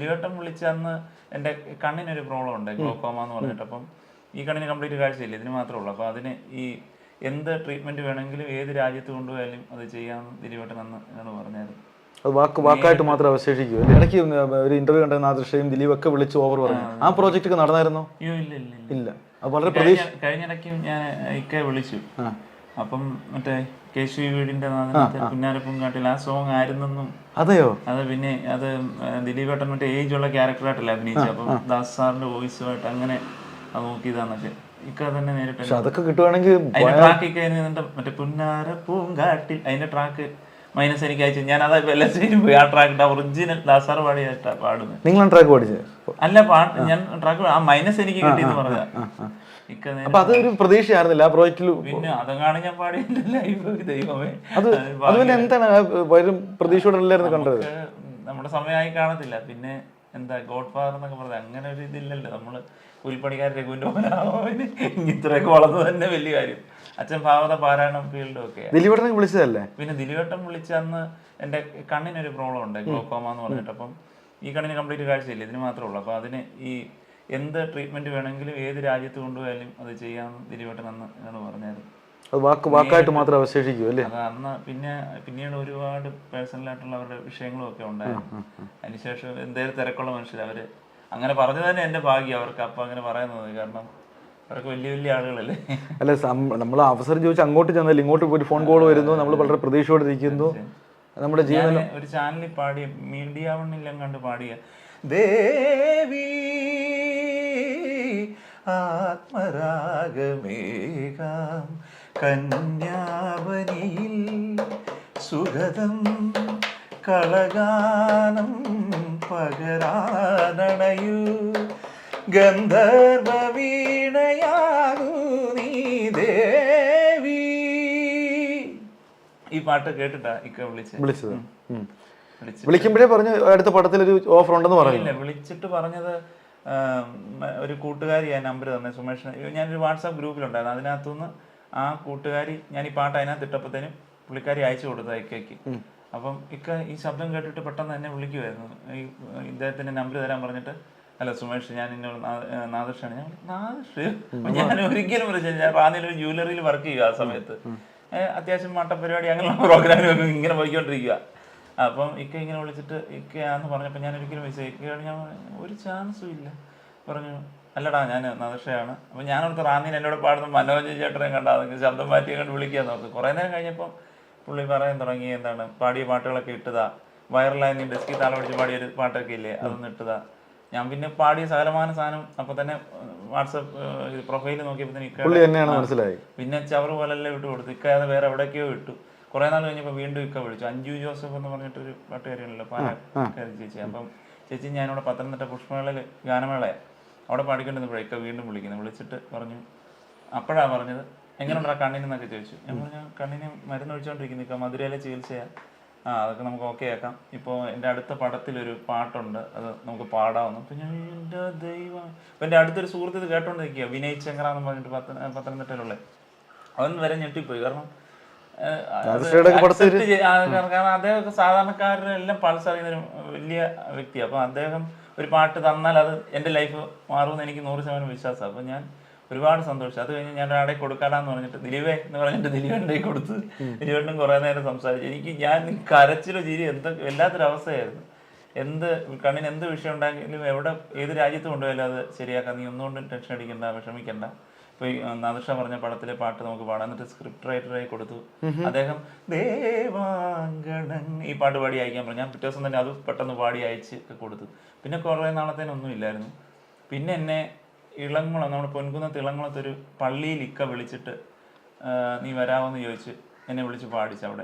ദിലീപേട്ടൻ വിളിച്ച അന്ന് എന്റെ കണ്ണിനൊരു പ്രോബ്ലം ഉണ്ട് ഗ്ലോക്കോമ എന്ന് പറഞ്ഞിട്ട്. അപ്പം ഈ കണ്ണിന് കംപ്ലീറ്റ് കാഴ്ചയില്ല ഇതിന് മാത്രമേ ഉള്ളൂ. അപ്പോൾ അതിന് ഈ എന്ത് ട്രീറ്റ്മെന്റ് വേണമെങ്കിലും ഏത് രാജ്യത്ത് കൊണ്ടുപോയാലും അത് ചെയ്യാമെന്ന് ദിലീപേട്ടൻ അന്ന് എന്നോട് പറഞ്ഞായിരുന്നു. അത് വാക്ക് വാക്കായിട്ട് മാത്രം അവശേഷിക്കൂ? ഇടയ്ക്ക് ഒരു ഇന്റർവ്യൂ കണ്ട നാദൃശ്യയും ദിലീപ് ഒക്കെ വിളിച്ച് ഓവർ പറഞ്ഞു. ആ പ്രോജക്റ്റ് ഒക്കെ നടന്നായിരുന്നോ? ഇല്ല വളരെ പ്രതീക്ഷ കഴിഞ്ഞ- കഴിഞ്ഞിടയ്ക്ക് ഞാൻ ഇക്കെ വിളിച്ചു. അപ്പം മറ്റേ കേശു വീടിന്റെ നാദനത്തെ പുന്നാരപ്പുങ്കാട്ടിൽ ആ. സോങ് ആയിരുന്നെന്നും അതെയോ? അത് പിന്നെ അത് ദിലീപേട്ടൻ മറ്റേ ഏജ് ഉള്ള ക്യാരക്ടറായിട്ടല്ല അഭിനയിച്ചത്. അപ്പം ദാസ് സാറിന്റെ വോയിസുമായിട്ട് അങ്ങനെ അത് നോക്കിയതാന്നൊക്കെ. ഇക്ക തന്നെ നേരിട്ട് പക്ഷെ അതൊക്കെ കിട്ടുവാണെങ്കിൽ മറ്റേ പുന്നാര പൂങ്കാട്ടിൽ. അതിന്റെ ട്രാക്ക് മൈനസ് എനിക്ക് അയച്ചു. ഞാൻ അതാ ഇപ്പൊ എല്ലാ സ്റ്റേജിലും പോയി ആ ട്രാക്ക് ഒറിജിനൽ ദാസാർ പാടിയായിട്ടാ പാടുന്നത് നിങ്ങൾ ട്രാക്ക് പഠിച്ചത്? അല്ല പാട്ട് ഞാൻ ട്രാക്ക് ആ മൈനസ് എനിക്ക് കിട്ടിയെന്ന് പറഞ്ഞ ഇക്ക നേരെ അപ്പൊ അതൊരു പ്രതീക്ഷയായിരുന്നില്ല ആ പ്രോജക്റ്റിൽ പിന്നെ അതങ്ങാണ് ഞാൻ പാടിയ ദൈവമേ. അത് പിന്നെ എന്താണ് വരും പ്രതീക്ഷയോടെ അല്ലായിരുന്നു കണ്ടത്? നമ്മുടെ സമയമായി കാണത്തില്ല. പിന്നെ എന്താ ഗോഡ് ഫാദർ എന്നൊക്കെ പറഞ്ഞത് അങ്ങനെ ഒരു ഇതില്ലല്ലോ. നമ്മൾ കൂലിപ്പണിക്കാർ രഘുവിന്റെ ഇത്രയൊക്കെ വളർന്നു തന്നെ വലിയ കാര്യം. അച്ഛൻ ഭാവത പാരായണം ഫീൽഡും ഒക്കെ. ദിലീപേട്ടനെ വിളിച്ചതല്ലേ? പിന്നെ ദിലീപേട്ടൻ വിളിച്ച അന്ന് എന്റെ കണ്ണിനൊരു പ്രോബ്ലം ഉണ്ട്. ഗ്ലോക്കോമ എന്ന് പറഞ്ഞിട്ട്. അപ്പം ഈ കണ്ണിന് കംപ്ലീറ്റ് കാഴ്ചയില്ല. ഇതിന് മാത്രമേ ഉള്ളൂ. അപ്പൊ അതിന് ഈ എന്ത് ട്രീറ്റ്മെന്റ് വേണമെങ്കിലും ഏത് രാജ്യത്ത് കൊണ്ടുപോയാലും അത് ചെയ്യാമെന്ന് ദിലീപേട്ടൻ അന്ന് എന്നോട് പറഞ്ഞായിരുന്നു. അത് വാക്ക് വാക്കായിട്ട് മാത്രം അവശേഷിക്കും അല്ലേ? അത് അന്ന് പിന്നെ പിന്നീട് ഒരുപാട് പേഴ്സണലായിട്ടുള്ള അവരുടെ വിഷയങ്ങളും ഒക്കെ ഉണ്ടായിരുന്നു. അതിനുശേഷം എന്തേലും തിരക്കുള്ള മനുഷ്യർ അവർ അങ്ങനെ പറഞ്ഞു തന്നെ എന്റെ ഭാഗ്യം. അവർക്ക് അപ്പൊ അങ്ങനെ പറയുന്നത് കാരണം അവർക്ക് വലിയ വലിയ ആളുകളല്ലേ. അല്ല നമ്മൾ അവസരം ചോദിച്ച് അങ്ങോട്ട് ചെന്നാൽ ഇങ്ങോട്ട് ഒരു ഫോൺ കോൾ വരുന്നു. നമ്മൾ വളരെ പ്രതീക്ഷയോടെ ഇരിക്കുന്നു. നമ്മുടെ ജീവൻ ഒരു ചാനലിൽ പാടിയ മീഡിയ കണ്ട് പാടിയ ദേവി ആത്മരാഗമേകാം കന്യാവനിയിൽ സുഗതം കളഗാനം പകരാനണയൂ. ഗന്ധർവ വീണയാകൂ നീ ദേവി. ഈ പാട്ട് കേട്ടിട്ടാ ഇക്ക വിളിച്ച് വിളിച്ചത്. ഉം. വിളിച്ച് വിളിക്കുമ്പോഴേ പറഞ്ഞു അടുത്ത പടത്തിൽ ഒരു ഓഫർ ഉണ്ടെന്ന് പറഞ്ഞു വിളിച്ചിട്ട് പറഞ്ഞത് ഒരു കൂട്ടുകാരി ആ നമ്പർ തന്നെ സുമേഷ് ഞാനൊരു വാട്സാപ്പ് ഗ്രൂപ്പിലുണ്ടായിരുന്നു. അതിനകത്തുനിന്ന് ആ കൂട്ടുകാരി ഞാൻ ഈ പാട്ട് അതിനകത്ത് ഇട്ടപ്പോഴത്തേനും പുള്ളിക്കാരി അയച്ചു കൊടുത്തു ഇക്കയ്ക്ക്. അപ്പം ഇക്ക ഈ ശബ്ദം കേട്ടിട്ട് പെട്ടെന്ന് എന്നെ വിളിക്കുമായിരുന്നു ഈ ഇദ്ദേഹത്തിന്റെ നമ്പർ തരാൻ പറഞ്ഞിട്ട് അല്ല സുമേഷ് ഞാൻ ഇന്നോട് നാദൃഷാണ് ഞാൻ നാദൃഷ് ഞാൻ ഒരിക്കലും വിളിച്ചില്ല. ഞാൻ റാന്നിയിൽ ഒരു ജ്വല്ലറിയിൽ വർക്ക് ചെയ്യുക ആ സമയത്ത്. അത്യാവശ്യം അത്യാവശ്യം മട്ടപരിപാടി അങ്ങനെയുള്ള പ്രോഗ്രാമിലൊക്കെ ഇങ്ങനെ പോയിക്കൊണ്ടിരിക്കുക. അപ്പം ഇക്ക ഇങ്ങനെ വിളിച്ചിട്ട് ഇക്കയാന്ന് പറഞ്ഞപ്പോൾ ഞാൻ ഒരിക്കലും വിളിച്ചത് ഇക്കയോട് ഞാൻ പറഞ്ഞു, ഒരു ചാൻസും ഇല്ല. പറഞ്ഞു അല്ലടാ ഞാൻ നദർഷയാണ് അപ്പം ഞാൻ അവിടുത്തെ റാന്നിയിൽ എന്നോട് പാടുന്ന മനോജ് ചേട്ടനെ കണ്ടാ നിങ്ങൾക്ക് ശബ്ദം മാറ്റി കണ്ട് വിളിക്കാൻ നോക്ക്. കുറേ നേരം കഴിഞ്ഞപ്പം പുള്ളി പറയാൻ തുടങ്ങി എന്താണ് പാടിയ പാട്ടുകളൊക്കെ ഇട്ടതാ. വൈറലായി നീ ഡെസ്കിൽ താളം പിടിച്ച് പാടിയ ഒരു പാട്ടൊക്കെ ഇല്ലേ അതൊന്നും ഇട്ടതാ. ഞാൻ പിന്നെ പാടിയ സകലമാന സാധനം അപ്പൊ തന്നെ വാട്സപ്പ് പ്രൊഫൈൽ നോക്കിയപ്പോ പിന്നെ ചവറ് പോലല്ലേ വിട്ടു കൊടുത്തു ഇക്കാതെ വേറെ എവിടേക്കോ വിട്ടു കുറെ നാൾ കഴിഞ്ഞപ്പോൾ വീണ്ടും ഇക്ക വിളിച്ചു. അഞ്ജു ജോസഫ് എന്ന് പറഞ്ഞിട്ട് പറഞ്ഞിട്ടൊരു പാട്ടുകാരിയല്ലോ പാലക്കാരി ചേച്ചി. അപ്പം ചേച്ചി ഞാനിവിടെ പത്തനംതിട്ട പുഷ്പമേളയിൽ ഗാനമേള അവിടെ പാടിക്കൊണ്ടിരുന്നപ്പോഴേ ഇക്ക വീണ്ടും വിളിക്കുന്നു. വിളിച്ചിട്ട് പറഞ്ഞു അപ്പോഴാ പറഞ്ഞത്? എങ്ങനെയുണ്ടാ കണ്ണിനെന്നൊക്കെ ചോദിച്ചു. ഞാൻ പറഞ്ഞു കണ്ണിന് മരുന്ന് ഒഴിച്ചുകൊണ്ടിരിക്കുന്നു ഇക്ക. മധുരയിലെ ചികിത്സയാണ് ആ അതൊക്കെ നമുക്ക് ഓക്കെ ആക്കാം. ഇപ്പോൾ എന്റെ അടുത്ത പടത്തിലൊരു പാട്ടുണ്ട്. അത് നമുക്ക് പാടാവുന്നു. അപ്പം ഞാൻ എന്റെ ദൈവം ഇപ്പം എന്റെ അടുത്തൊരു സുഹൃത്ത് ഇത് കേട്ടോണ്ടിരിക്കുക വിനയ് ചങ്കറ എന്ന് പറഞ്ഞിട്ട് പത്ത പത്തനംതിട്ടയിലുള്ള. അവൻ വരെ ഞെട്ടിപ്പോയി. കാരണം കാരണം അദ്ദേഹം സാധാരണക്കാരുടെ എല്ലാം പൾസ് അറിയുന്ന ഒരു വലിയ വ്യക്തി. അപ്പൊ അദ്ദേഹം ഒരു പാട്ട് തന്നാൽ അത് എന്റെ ലൈഫ് മാറുമെന്ന് എനിക്ക് നൂറ് ശതമാനം വിശ്വാസമാണ്. അപ്പൊ ഞാൻ ഒരുപാട് സന്തോഷം അത് കഴിഞ്ഞ് ഞാൻ ഒരാടെ കൊടുക്കാടാന്ന് പറഞ്ഞിട്ട് ദിലീപേ എന്ന് പറഞ്ഞിട്ട് ദിലീപേന്റെ കൊടുത്ത് ദിലീപേട്ടനും കുറേ നേരം സംസാരിച്ചു. എനിക്ക് ഞാൻ കരച്ചിലോ ചിരി എന്ത് വല്ലാത്തൊരു അവസ്ഥയായിരുന്നു. എന്ത് കണ്ണിന് എന്ത് വിഷയം ഉണ്ടെങ്കിലും എവിടെ ഏത് രാജ്യത്ത് കൊണ്ടുപോയാലും അത് ശരിയാക്കാം. നീ ഒന്നുകൊണ്ടും ടെൻഷൻ അടിക്കണ്ട വിഷമിക്കണ്ട. ഇപ്പൊ നാദർഷ പറഞ്ഞ പടത്തിലെ പാട്ട് നമുക്ക് പാടാൻ എന്നിട്ട് സ്ക്രിപ്റ്റ് റൈറ്ററായി കൊടുത്തു. അദ്ദേഹം ദേവാങ്കണൻ ഈ പാട്ട് പാടി അയക്കാൻ പറഞ്ഞു. ഞാൻ പിറ്റേ ദിവസം തന്നെ അത് പെട്ടെന്ന് പാടി അയച്ച് ഒക്കെ കൊടുത്തു. പിന്നെ കുറേ നാളത്തേനൊന്നും ഇല്ലായിരുന്നു. പിന്നെ എന്നെ ഇളങ്കുളം നമ്മുടെ പൊൻകുന്നത്ത് ഇളങ്ങുളത്തൊരു പള്ളിയിൽ ഇക്ക വിളിച്ചിട്ട് നീ വരാമെന്ന് ചോദിച്ച് എന്നെ വിളിച്ച് പാടിച്ചു അവിടെ.